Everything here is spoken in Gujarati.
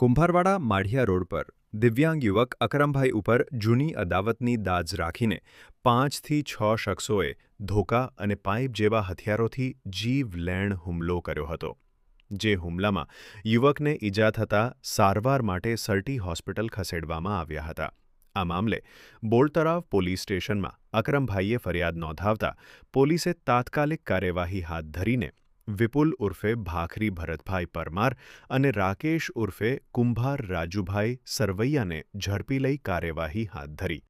કુંભારવાડા માઢિયા રોડ પર દિવ્યાંગ યુવક અકરમભાઈ ઉપર જૂની અદાવતની દાઝ રાખીને પાંચથી છ શખ્સોએ ધોકા અને પાઇપ જેવા હથિયારોથી જીવલેણ હુમલો કર્યો હતો, જે હુમલામાં યુવકને ઈજા થતાં સારવાર માટે સર્ટી હોસ્પિટલ ખસેડવામાં આવ્યા હતા. આ મામલે બોલતરાવ પોલીસ સ્ટેશનમાં અકરમભાઈએ ફરિયાદ નોંધાવતા પોલીસે તાત્કાલિક કાર્યવાહી હાથ ધરીને વિપુલ ઉર્ફે ભાખરી ભરતભાઈ પરમાર અને રાકેશ ઉર્ફે કુંભાર રાજુભાઈ સરવૈયાને ઝડપી લઈ કાર્યવાહી હાથ ધરી.